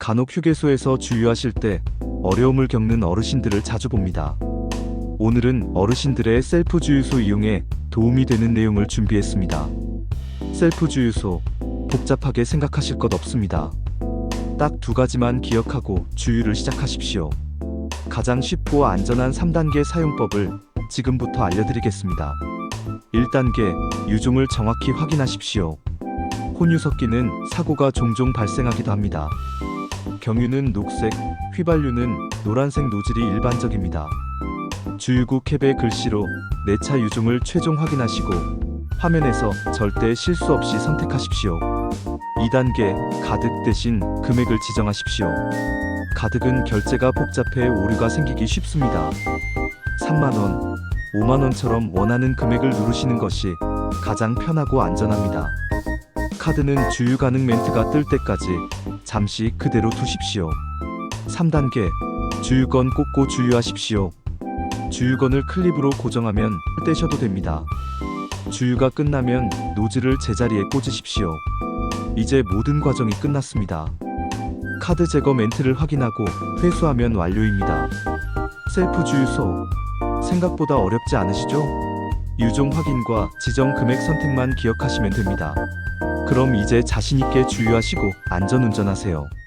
간혹 휴게소에서 주유하실 때 어려움을 겪는 어르신들을 자주 봅니다. 오늘은 어르신들의 셀프 주유소 이용에 도움이 되는 내용을 준비했습니다. 셀프 주유소 복잡하게 생각하실 것 없습니다. 딱 두 가지만 기억하고 주유를 시작하십시오. 가장 쉽고 안전한 3단계 사용법을 지금부터 알려드리겠습니다. 1단계 유종을 정확히 확인하십시오. 혼유 섞이는 사고가 종종 발생하기도 합니다. 경유는 녹색, 휘발유는 노란색 노즐이 일반적입니다. 주유구 캡의 글씨로 내 차 유종을 최종 확인하시고 화면에서 절대 실수 없이 선택하십시오. 2단계 가득 대신 금액을 지정하십시오. 가득은 결제가 복잡해 오류가 생기기 쉽습니다. 3만원, 5만원처럼 원하는 금액을 누르시는 것이 가장 편하고 안전합니다. 카드는 주유 가능 멘트가 뜰 때까지 잠시 그대로 두십시오. 3단계 주유건 꽂고 주유하십시오. 주유건을 클립으로 고정하면 떼셔도 됩니다. 주유가 끝나면 노즐을 제자리에 꽂으십시오. 이제 모든 과정이 끝났습니다. 카드 제거 멘트를 확인하고 회수하면 완료입니다. 셀프 주유소 생각보다 어렵지 않으시죠? 유종 확인과 지정 금액 선택만 기억하시면 됩니다. 그럼 이제 자신있게 주유하시고 안전 운전하세요.